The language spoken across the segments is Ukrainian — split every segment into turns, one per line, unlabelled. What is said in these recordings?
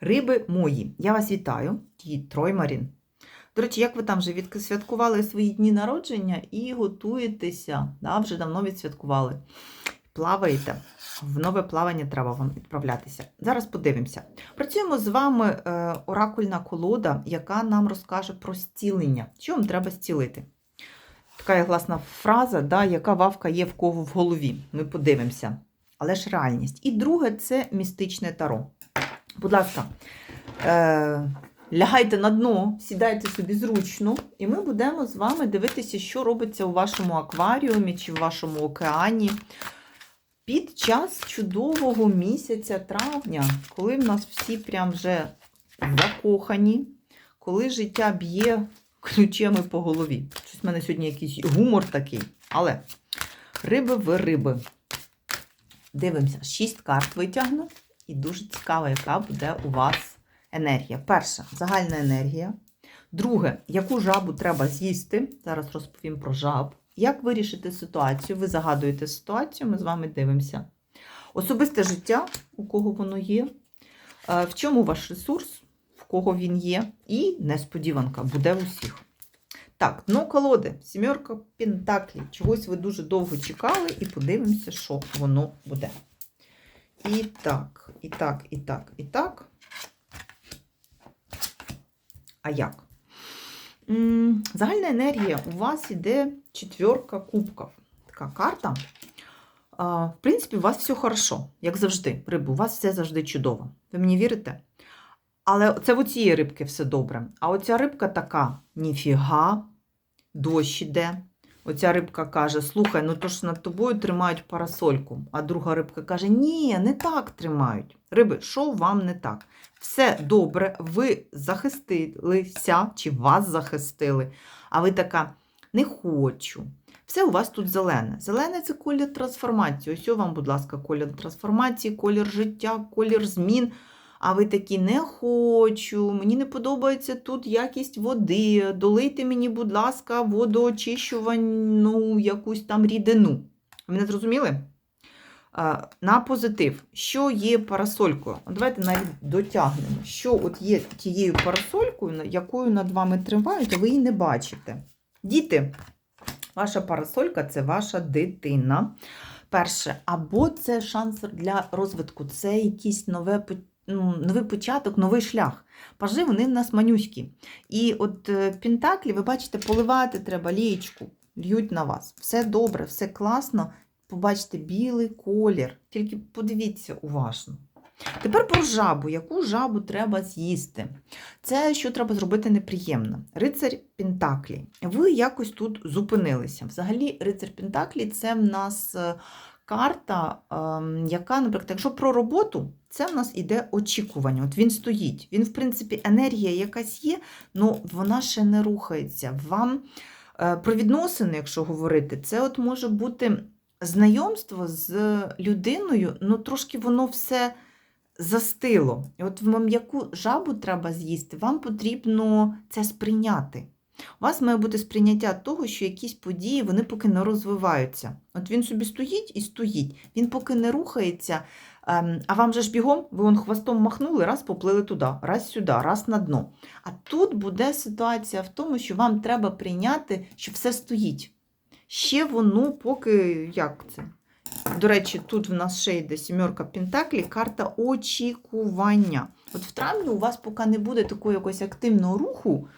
Риби мої, я вас вітаю, ті Троймарін. До речі, як ви там вже відсвяткували свої дні народження і готуєтеся, да, вже давно відсвяткували. Плаваєте. В нове плавання треба вам відправлятися. Зараз подивимося. Працюємо з вами е, оракульна колода, яка нам розкаже про зцілення. Що вам треба зцілити? Така є гласна фраза, да, яка вавка є в кого в голові. Ми подивимося. Але ж реальність. І друге це містичне таро. Будь ласка, е, лягайте на дно, сідайте собі зручно, і ми будемо з вами дивитися, що робиться у вашому акваріумі чи в вашому океані під час чудового місяця травня, коли в нас всі прям вже закохані, коли життя б'є ключами по голові. Щось в мене сьогодні якийсь гумор такий. Але риби ви риби. Дивимося, шість карт витягну, і дуже цікаво, яка буде у вас енергія. Перша загальна енергія. Друге, яку жабу треба з'їсти. Зараз розповім про жаб. Як вирішити ситуацію? Ви загадуєте ситуацію, ми з вами дивимося. Особисте життя, у кого воно є, Е, в чому ваш ресурс, в кого він є, і несподіванка буде в усіх. Так, ну колоди, сімерка пентаклів. Чогось ви дуже довго чекали, і подивимося, що воно буде. І так, і так, і так, і так. А як? Загальна енергія у вас іде четверка кубків. Така карта. В принципі, у вас все хорошо, як завжди. Риби, у вас все завжди чудово. Ви мені вірите? Але це в цієї рибки все добре. А оця рибка така: ніфіга, дощ іде. Оця рибка каже: слухай, ну то ж над тобою тримають парасольку. А друга рибка каже: Ні, не так тримають. Риби, що вам не так? Все добре, ви захистилися, чи вас захистили. А ви така, не хочу. Все у вас тут зелене. Зелене це колір трансформації. Ось вам, будь ласка, колір трансформації, колір життя, колір змін. А ви такі не хочу, мені не подобається тут якість води. Долийте мені, будь ласка, водоочищувальну якусь там рідину. Ви мене зрозуміли? На позитив, що є парасолькою? Давайте навіть дотягнемо, що от є тією парасолькою, якою над вами тривають, а ви її не бачите. Діти, ваша парасолька це ваша дитина. Перше, або це шанс для розвитку, це якийсь нове, новий початок, новий шлях. Пажи, вони в нас манюські. І от е, пентаклі, ви бачите, поливати треба лієчку, льють на вас. Все добре, все класно. Побачите білий колір. Тільки подивіться уважно. Тепер про жабу. Яку жабу треба з'їсти? Це що треба зробити неприємно. Рицар Пентаклі. Ви якось тут зупинилися. Взагалі, рицар Пентаклі це в нас е, карта, ем, яка, наприклад, якщо про роботу, це в нас іде очікування. От він стоїть. Він, в принципі, енергія якась є, але вона ще не рухається. Вам е, про відносини, якщо говорити, це от може бути знайомство з людиною, ну трошки воно все застило. І от вам яку жабу треба з'їсти, вам потрібно це сприйняти. У вас має бути сприйняття того, що якісь події вони поки не розвиваються. От він собі стоїть і стоїть, він поки не рухається, ем, а вам же ж бігом, ви вон хвостом махнули, раз поплили туди, раз сюди, раз на дно. А тут буде ситуація в тому, що вам треба прийняти, що все стоїть. Ще воно поки як це? До речі, тут в нас ще йде сімерка Пентаклі, карта очікування. От в травні у вас поки не буде такого якогось активного руху,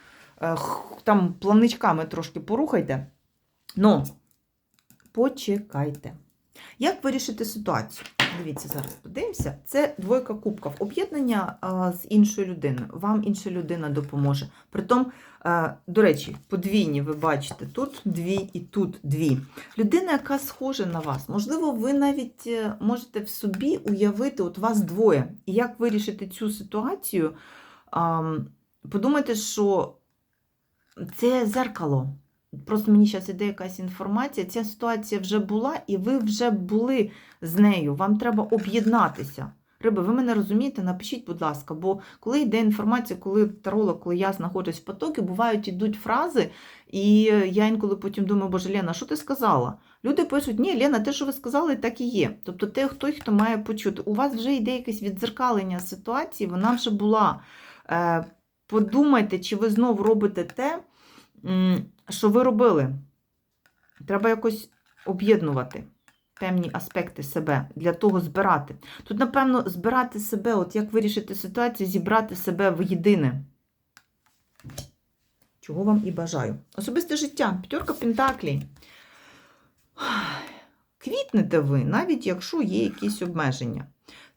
там планичками трошки порухайте. Но почекайте. Як вирішити ситуацію? Дивіться, зараз подивимося. Це двойка кубків. Об'єднання а, з іншою людиною. Вам інша людина допоможе. Притом, е, до речі, подвійні, ви бачите, тут дві і тут дві. Людина, яка схожа на вас. Можливо, ви навіть е, можете в собі уявити, от вас двоє. І як вирішити цю ситуацію? Ам, Подумайте, що це зеркало. Просто мені зараз іде якась інформація. Ця ситуація вже була, і ви вже були з нею. Вам треба об'єднатися. Риби, ви мене розумієте? Напишіть, будь ласка, бо коли йде інформація, коли таролог, коли я знаходжусь в потокі, бувають ідуть фрази, і я інколи потім думаю, боже, Лена, що ти сказала? Люди пишуть, ні, Лена, те, що ви сказали, так і є. Тобто те, той, хто має почути. У вас вже йде якесь віддзеркалення ситуації, вона вже була. Подумайте, чи ви знов робите те, що ви робили. Треба якось об'єднувати певні аспекти себе, для того збирати. Тут, напевно, збирати себе, от як вирішити ситуацію, зібрати себе в єдине. Чого вам і бажаю. Особисте життя, п'ятерка Пентаклі. Квітнете ви, навіть якщо є якісь обмеження.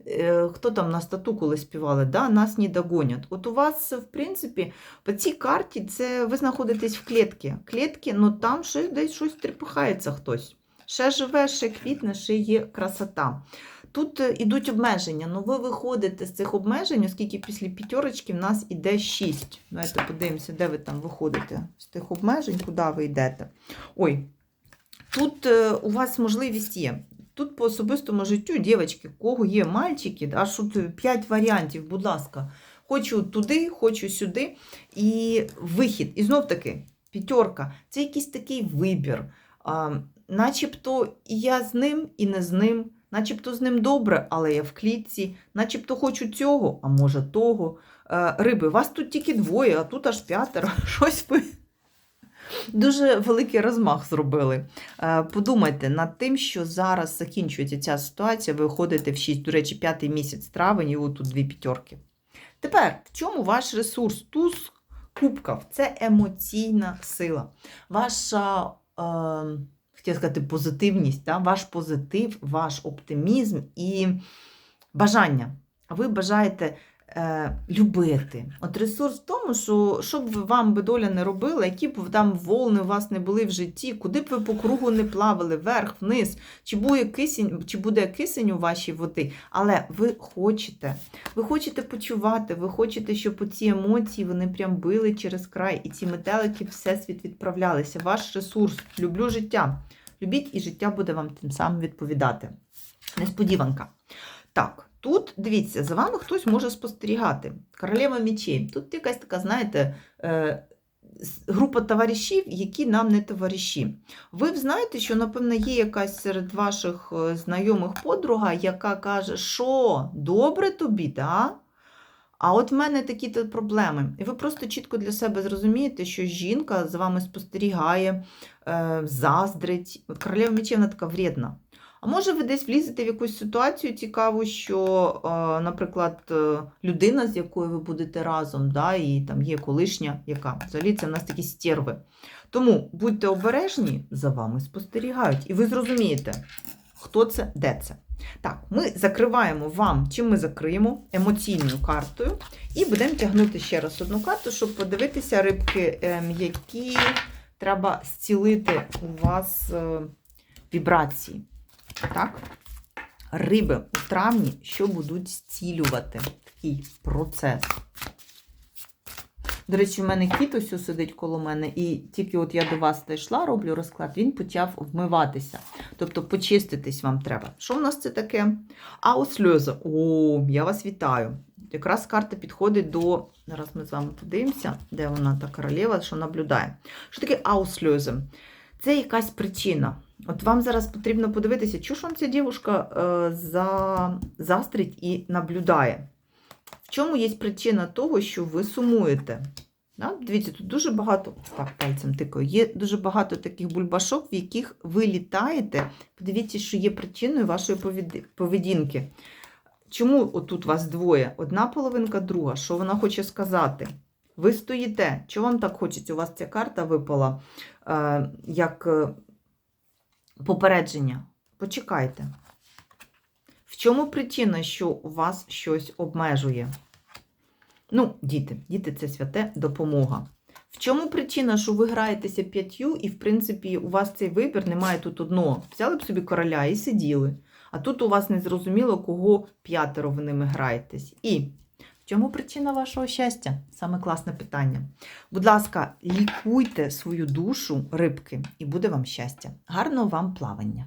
Е, Хто там на стату, коли співали, да, нас не догонять. От у вас, в принципі, по цій карті це ви знаходитесь в клітці. Клітки, ну там ще десь щось трепихається хтось. Ще живе, ще квітне, ще є красота. Тут е, ідуть обмеження, ну ви виходите з цих обмежень, оскільки після п'ятерочки в нас іде 6. Давайте подивимося, де ви там виходите з тих обмежень, куди ви йдете. Ой, тут е, у вас можливість є. Тут по особистому життю, дівчатки, кого є мальчики, аж тут 5 варіантів, будь ласка. Хочу туди, хочу сюди. І вихід. І знов таки, п'ятерка це якийсь такий вибір. А, начебто і я з ним, і не з ним. Начебто з ним добре, але я в клітці, начебто хочу цього, а може того. Е, Риби, вас тут тільки двоє, а тут аж п'ятеро. Щось ви дуже великий розмах зробили. Е, Подумайте над тим, що зараз закінчується ця ситуація, ви ходите в 6, до речі, п'ятий місяць травень, і отут дві п'ятерки. Тепер, в чому ваш ресурс? Туз кубків це емоційна сила. Ваша. Е, хотіла сказати, позитивність, да? ваш позитив, ваш оптимізм і бажання. Ви бажаєте любити. От ресурс в тому, що щоб ви- вам би доля не робила, які б там волни у вас не були в житті, куди б ви по кругу не плавали, вверх, вниз, чи буде кисень, чи буде кисень у вашій води, але ви хочете. Ви хочете почувати, ви хочете, щоб ці емоції вони прям били через край, і ці метелики всесвіт відправлялися. Ваш ресурс, люблю життя. Любіть, і життя буде вам тим самим відповідати. Несподіванка. Так, тут дивіться, за вами хтось може спостерігати. Королева мечей. Тут якась така, знаєте, е, група товаришів, які нам не товариші. Ви знаєте, що, напевно, є якась серед ваших е, знайомих подруга, яка каже, що добре тобі, да? А от в мене такі проблеми. І ви просто чітко для себе зрозумієте, що жінка за вами спостерігає, е, заздрить. От королева мечів вона така вредна. А може, ви десь влізете в якусь ситуацію цікаву, що, е, наприклад, е, людина, з якою ви будете разом, да, і там є колишня, яка взагалі це в нас такі стерви. Тому будьте обережні, за вами спостерігають, і ви зрозумієте, хто це, де це. Так, ми закриваємо вам, чим ми закриємо емоційною картою, і будемо тягнути ще раз одну карту, щоб подивитися рибки, ем, які треба зцілити у вас е, вібрації. Так? Риби у травні, що будуть зцілювати такий процес. До речі, в мене кіт ось сидить коло мене, і тільки от я до вас зайшла, роблю розклад, він почав вмиватися. Тобто почиститись вам треба. Що в нас це таке? А от сльози. О, я вас вітаю. Якраз карта підходить до. Зараз ми з вами подивимося, де вона та королева, що наблюдає. Що таке аусльози? Це якась причина. От вам зараз потрібно подивитися, чого ж он ця дівушка е, за... застрить і наблюдає. В чому є причина того, що ви сумуєте? Да? Дивіться, тут дуже багато, так, пальцем тикаю, є дуже багато таких бульбашок, в яких ви літаєте. Подивіться, що є причиною вашої поведінки. Чому отут вас двоє? Одна половинка, друга. Що вона хоче сказати? Ви стоїте. Чого вам так хочеться? У вас ця карта випала е, як е, попередження. Почекайте. В чому причина, що вас щось обмежує? Ну, діти, діти це святе допомога. В чому причина, що ви граєтеся п'ятью, і, в принципі, у вас цей вибір немає тут одного. Взяли б собі короля і сиділи. А тут у вас не зрозуміло, кого п'ятеро ви ними граєтесь. І в чому причина вашого щастя? Саме класне питання. Будь ласка, лікуйте свою душу, рибки, і буде вам щастя. Гарного вам плавання!